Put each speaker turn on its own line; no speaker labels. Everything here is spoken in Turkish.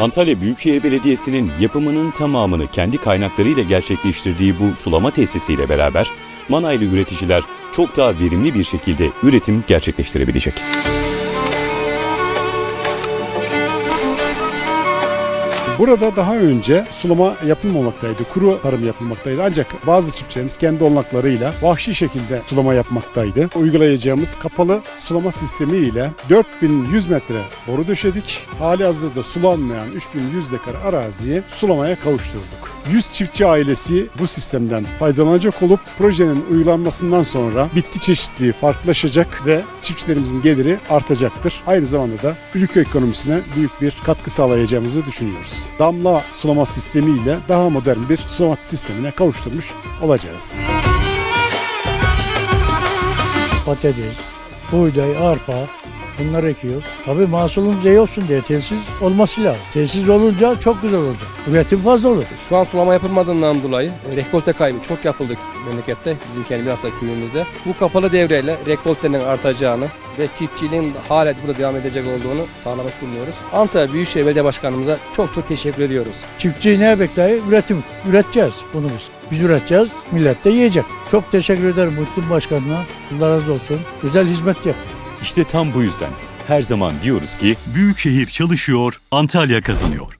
Antalya Büyükşehir Belediyesi'nin yapımının tamamını kendi kaynaklarıyla gerçekleştirdiği bu sulama tesisiyle beraber Manaylı üreticiler çok daha verimli bir şekilde üretim gerçekleştirebilecek.
Burada daha önce sulama yapılmamaktaydı, kuru tarım yapılmaktaydı. Ancak bazı çiftçilerimiz kendi olanaklarıyla vahşi şekilde sulama yapmaktaydı. Uygulayacağımız kapalı sulama sistemi ile 4100 metre boru döşedik. Hali hazırda sulanmayan 3100 dekar araziyi sulamaya kavuşturduk. 100 çiftçi ailesi bu sistemden faydalanacak olup projenin uygulanmasından sonra bitki çeşitliliği farklılaşacak ve çiftçilerimizin geliri artacaktır. Aynı zamanda da ülke ekonomisine büyük bir katkı sağlayacağımızı düşünüyoruz. Damla sulama sistemiyle daha modern bir sulama sistemine kavuşturmuş olacağız.
patates, buğday, arpa bunlar ekiyoruz. Tabii mahsulümüz iyi olsun diye tesis olması lazım. Tesis olunca çok güzel olacak. Üretim fazla olur.
Şu an sulama yapılmadığından dolayı rekolte kaybı çok yapıldı memlekette, bizim kendi Milaslar köyümüzde. Bu kapalı devreyle rekoltenin artacağını ve çiftçiliğin hala burada devam edecek olduğunu sağlamak bulunuyoruz. Antalya Büyükşehir Belediye Başkanımıza çok çok teşekkür ediyoruz.
Çiftçi ne bekliyor? Üretim. Üreteceğiz bunu biz. Biz üreteceğiz, millet de yiyecek. Çok teşekkür ederim Muhittin Başkanı'na. Allah razı olsun. Güzel hizmet yap.
İşte tam bu yüzden her zaman diyoruz ki
Büyükşehir çalışıyor, Antalya kazanıyor.